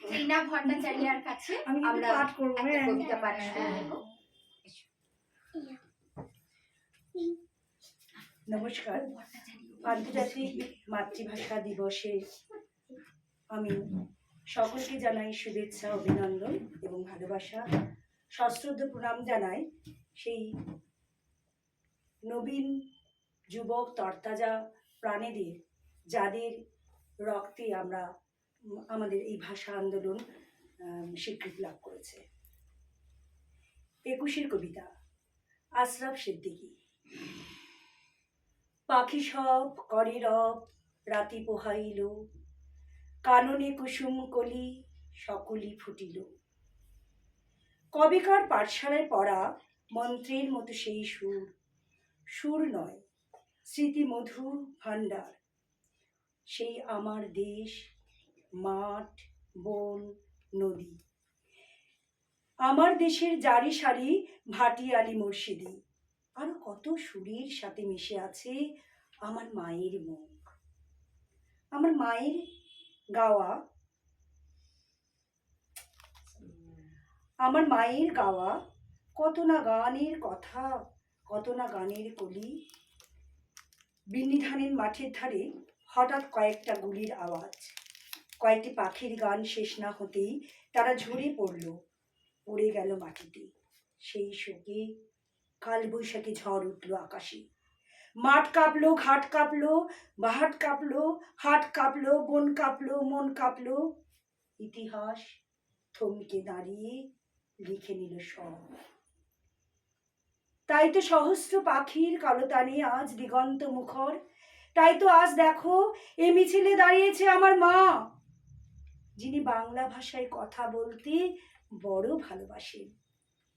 ভট্টাচার্যার কাছে আমরা একটা হ্যাঁ। কবিতা পাঠ শুনে নমস্কার। আন্তর্জাতিক মাতৃভাষা দিবসে আমি সকলকে জানাই শুভেচ্ছা অভিনন্দন এবং ভালোবাসা। সশ্রদ্ধ প্রণাম জানাই সেই নবীন যুবক তরতাজা প্রাণীদের যাদের রক্তে আমরা আমাদের এই ভাষা আন্দোলন স্বীকৃতি লাভ করেছে। একুশের কবিতা, আশরাফ সিদ্দিকী। পাখি সব করে রব, রাতি পোহাইল। কাননে কুসুম কলি সকলই ফুটিল। কবেকার পাঠশালায় পড়া মন্ত্রের মতো সেই সুর সুর নয় স্মৃতি মধুর ভাণ্ডার। সেই আমার দেশ মাঠ, বন, নদী। আমার দেশের জারি সারি ভাটি আলী মুর্শিদি। আরও কত সুরের সাথে মিশে আছে আমার মায়ের মুখ। আমার মায়ের গাওয়া, আমার মায়ের গাওয়া কত না গানের কথা, কত না গানের কলি। বিন্নি ধানের মাঠের ধারে হঠাৎ কয়েকটা গুলির আওয়াজ। কয়েকটি পাখির গান শেষ না হতেই তারা ঝরে পড়ল। পড়ে গেল মাটিতে। সেই শোকে কালবৈশাখী ঝড় উঠল আকাশে। মাঠ কাঁপলো, ঘাট কাঁপলো বাহাট কাঁপলো হাট কাঁপলো, বন কাঁপলো, মন কাঁপলো। ইতিহাস থমকে দাঁড়িয়ে লিখে নিল সব। তাই তো সহস্র পাখির কালোতানে আজ দিগন্ত মুখর। তাই তো আজ দেখো, এ মিছিলে দাঁড়িয়েছে আমার মা। যিনি বাংলা ভাষায় কথা বলতে বড় ভালোবাসেন।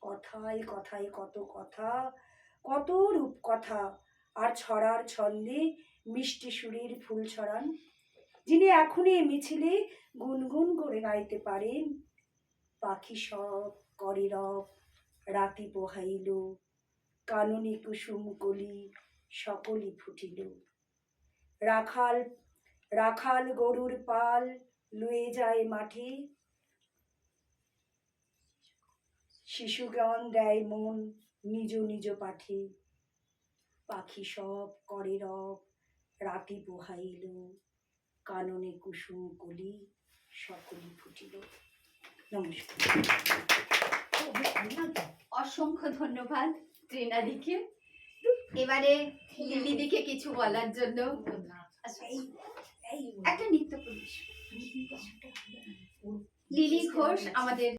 কথায় কথায় কত কথা, কত রূপ কথা আর ছড়ার ছন্দে মিষ্টি সুরের ফুল ছড়ান। যিনি এখনই মিছিলে গুনগুন করে গাইতে পারেন। পাখি সব করে রব, রাতি পোহাইল কাননে কুসুম কলি সকলই ফুটিল। রাখাল রাখাল গরুর পাল লুয়ে যায় মাঠে শিশুগণ দেয় মন নিজ নিজ পাঠে। পাখি সব করে রব রাতি পোহাইল। কাননে কুসুম কলি সকলই ফুটিল। নমস্কার। অসংখ্য ধন্যবাদ ত্রিনাদিকে এবারে লিলি দিকে কিছু বলার জন্য। ঘোষ আমাদের